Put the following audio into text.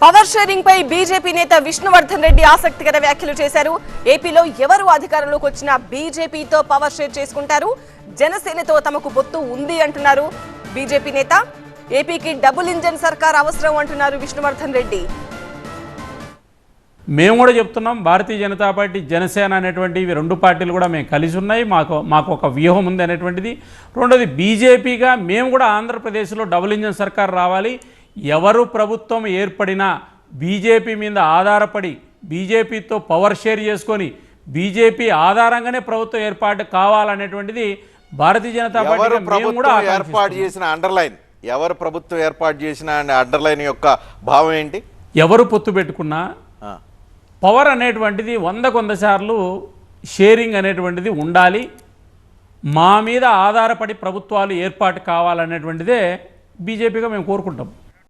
Power sharing పై BJP నేత విష్ణువర్ధన్ రెడ్డి ఆసక్తికర వ్యాఖ్యలు చేశారు. ఏపీలో ఎవరు అధికారంలోకి వచ్చినా బీజేపీతో పవర్ షేర్ చేసుకుంటారు. జనసేనతో తమకు పొత్తు ఉంది అంటున్నారు బీజేపీ నేత. ఏపీకి డబుల్ ఇంజన్ సర్కార్ అవసరం అంటున్నారు విష్ణువర్ధన్ రెడ్డి. మేము కూడా చెప్తున్నాం భారతీయ జనతా పార్టీ జనసేన అనేటువంటి ఇవి రెండు పార్టీలు కూడా మేము కలిసి ఉన్నాయి. మాకు మాకు ఒక వ్యూహం ఉంది అనేటువంటిది. రెండోది బీజేపీగా మేము కూడా ఆంధ్రప్రదేశ్లో డబుల్ ఇంజన్ సర్కార్ రావాలి. ఎవరు ప్రభుత్వం ఏర్పడినా బీజేపీ మీద ఆధారపడి బీజేపీతో పవర్ షేర్ చేసుకొని బీజేపీ ఆధారంగానే ప్రభుత్వం ఏర్పాటు కావాలనేటువంటిది భారతీయ జనతా పార్టీ కూడా ప్రభుత్వం ఏర్పాటు. చేసిన అండర్లైన్ ఎవరు ప్రభుత్వం ఏర్పాటు చేసిన అండర్లైన్ యొక్క భావం ఏంటి? ఎవరు పొత్తు పెట్టుకున్నా పవర్ అనేటువంటిది వంద సార్లు షేరింగ్ అనేటువంటిది ఉండాలి. మా మీద ఆధారపడి ప్రభుత్వాలు ఏర్పాటు కావాలనేటువంటిదే బీజేపీగా మేము కోరుకుంటాం.